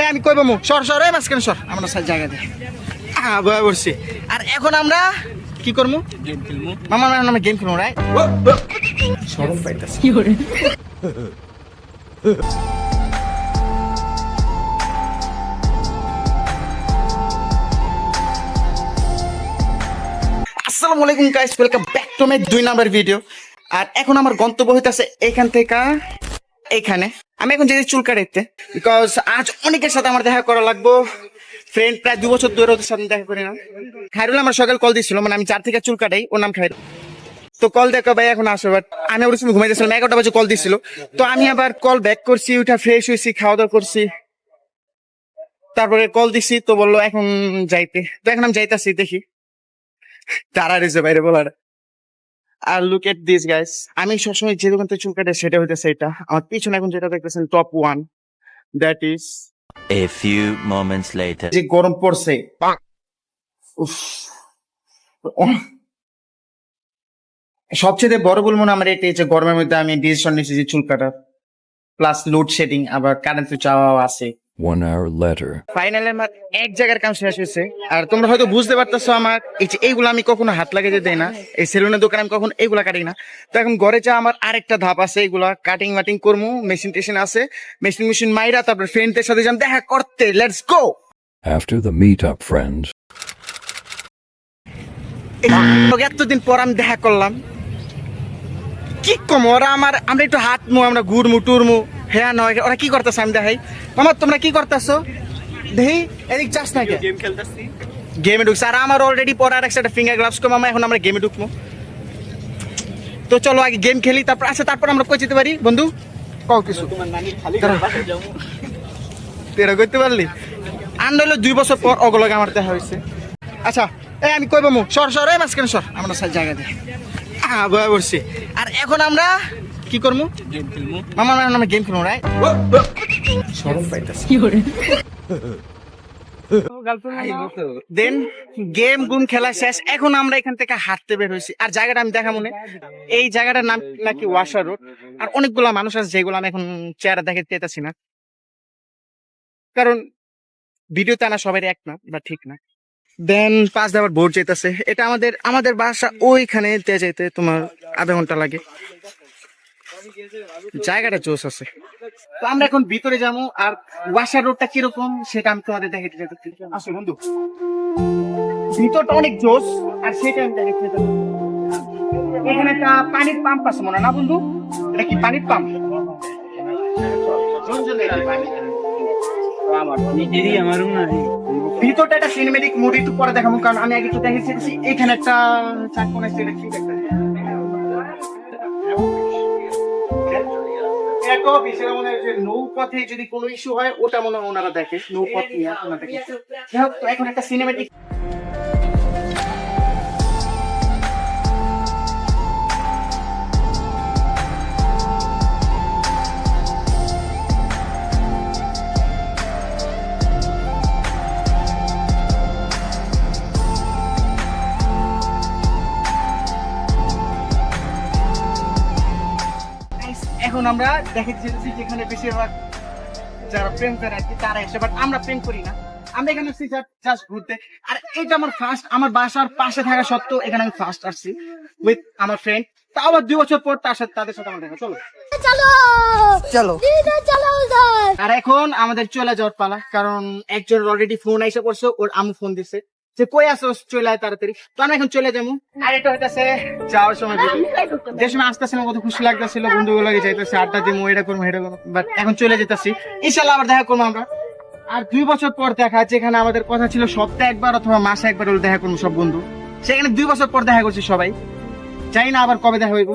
এই আমি কইব মুখ সর সর এই মাঝখানে সর। আমরা সাইড জায়গা দিই হ্যাঁ বয়ে আর এখন আমরা কি করব গেম খেলব মামা গেম খেলব রাই সরম পাইতেছি। আসসালামু আলাইকুম guys welcome back to my দুই নাম্বার ভিডিও আর এখন আমার গন্তব্য হইতাছে এখান থেকে এইখানে আমি এখন যেতে চুল কাটাইতে। বিকজ আজ অনেকের সাথে আমার দেখা করা লাগবো। ফ্রেন্ড প্রায় দু বছর ধরে ওদের সাথে দেখা করি না। খাইরুল আমার সকাল কল দিয়েছিল মানে আমি চার থেকে চুল কাটাই, ওর নাম খাইরুল তো কল দেখো ভাই, এখন আসো বাট আমি ওর সময় ঘুমাইতেছিলাম, এগারোটা বাজে কল দিছিল। তো আমি আবার কল ব্যাক করছি ওইটা ফ্রেশ হয়েছি খাওয়া দাওয়া করছি। তারপরে কল দিছি, তো বলল এখন যাইতে। তো এখন আমি যাইতাছি, দেখি। তারা রয়েছে বাইরে বলার। আর লুক এট দিস গাইস আমি সবসময় যে দোকান থেকে চুল কাটে সেটা হইতেছে এটা। আমার পিছনে এখন যেটা দেখতেছেন top one that is A few moments later. যে গরম পড়ছে। উফ। সবচেয়ে বড় ভুল মনে হয় আমার এটাই যে গরমের মধ্যে আমি ডিসিশন নিয়েছি যে চুল কাটার। প্লাস লোডশেডিং আবার কারেন্ট চাওয়াও আছে। One hour later. ফাইনালি আমার এক জায়গার কাম শেষ হয়েছে। আর তোমরা হয়তো বুঝতে পারতেছো আমার এই যে এইগুলো আমি কখনো হাত লাগাইতে দেই না। এই সেলুনের দোকানে আমি কখনো এইগুলা কাটি না। তো এখন ঘরে যা আমার আরেকটা ধাপ আছে এইগুলা কাটিং মাটিং করব মেশিন টেশিন আছে। মেশিন মেশিন মাইরা তারপর ফ্রেন্ডদের সাথে যাম দেখা করতে let's go After the meetup, friends. এতদিন পর আমি দেখা করলাম। কি কম ওরা আমার আমরা একটু হাত মু আমরা ঘুরমু টুরমু। হ্যাঁ নয় ওরা কি করতেছে আমি দেখাই। মামা তোমরা কি করতেছো? দেখি এদিক চাস না কে? গেম খেলতেছি। গেমে ঢুকছে। আর আমার অলরেডি পরে আর একটা ফিঙ্গার গ্লাভস কম আমরা এখন আমরা গেমে ঢুকবো। তো চলো আগে গেম খেলি তারপর আচ্ছা তারপর আমরা কই যেতে পারি? বন্ধু কও কিছু। তেরা করতে পারলি? হলো দুই বছর পর অগলগে আমার দেখা হয়েছে আচ্ছা এই আমি কইব মুখ সর সর এই মাঝখানে সর। আমরা সাইড জায়গা দিই হ্যাঁ বয়ে পড়ছি আর এখন আমরা কি করব গেম খেলব মামা আমরা গেম খেলব রাই সরম পাইতেছি। দেন গেম গুম খেলা শেষ। এখন আমরা এখান থেকে হাঁটতে বের হয়েছি। আর জায়গাটা আমি দেখা মনে এই জায়গাটার নাম নাকি ওয়াশার রোড আর অনেকগুলা মানুষ আছে যেগুলো আমি এখন চেহারা দেখে পেতেছি না। কারণ ভিডিওতে আনা সবাই এক না বা ঠিক না। দেন পাঁচ দাবার বোর্ড যেতেছে এটা আমাদের আমাদের বাসা ওইখানে যেতে যেতে তোমার আধা ঘণ্টা লাগে। জায়গাটা জোস আছে। তো আমরা এখন ভিতরে যাব, আর ওয়াশার রোডটা কীরকম সেটা আমি তোমাদের দেখাতে যেতেছি আসো বন্ধু। ভিতরটা অনেক জোস আর সেটা আমি দেখাতে। এখানে একটা পানির পাম্প আছে মনে না বন্ধু? এটা কি পানির পাম্প ভিতরটা একটা সিনেমেটিক মুড একটু পরে দেখাবো, কারণ আমি আগে একটু দেখেছি এখানে একটা চার কোণে সেটা কি একটা মনে হয় যে নৌপথে যদি কোনো ইস্যু হয় ওটা মনে হয় ওনারা দেখে নৌপথ নিয়ে ওনারা দেখে। যাই হোক, এখন একটা সিনেমেটিক এখন আমরা দেখে যেতেছি যেখানে বেশিরভাগ যারা প্রেম করে আর কি তারা এসে বাট আমরা প্রেম করি না। আমরা এখানে আসছি জাস্ট ঘুরতে। আর এটা আমার ফার্স্ট আমার বাসার পাশে থাকা সত্ত্বেও এখানে আমি ফার্স্ট আসছি উইথ আমার ফ্রেন্ড তা আবার দুই বছর পর তার সাথে তাদের সাথে আমার দেখা। চলো। চলো! চলো। আর এখন আমাদের চলে যাওয়ার পালা কারণ একজন অলরেডি ফোন আইসা করছে ওর আমু ফোন দিছে। যে কই আসো চলে আয় তাড়াতাড়ি। তো আমরা এখন চলে যাব। আর এটা হইতাছে যাওয়ার সময়। যে সময় আসতেছে আমার কত খুশি লাগতেছিল, বন্ধুগুলো লাগে যাইতেছে, আড্ডা দিমু, এটা করব এটা করব বাট এখন চলে যেতেছি। ইনশাল্লাহ আবার দেখা করব আমরা। আর দুই বছর পর দেখা, যেখানে আমাদের কথা ছিল সপ্তাহে একবার অথবা মাসে একবার দেখা করব সব বন্ধু। সেখানে দুই বছর পর দেখা করছি সবাই। জানি না আবার কবে দেখা হইব।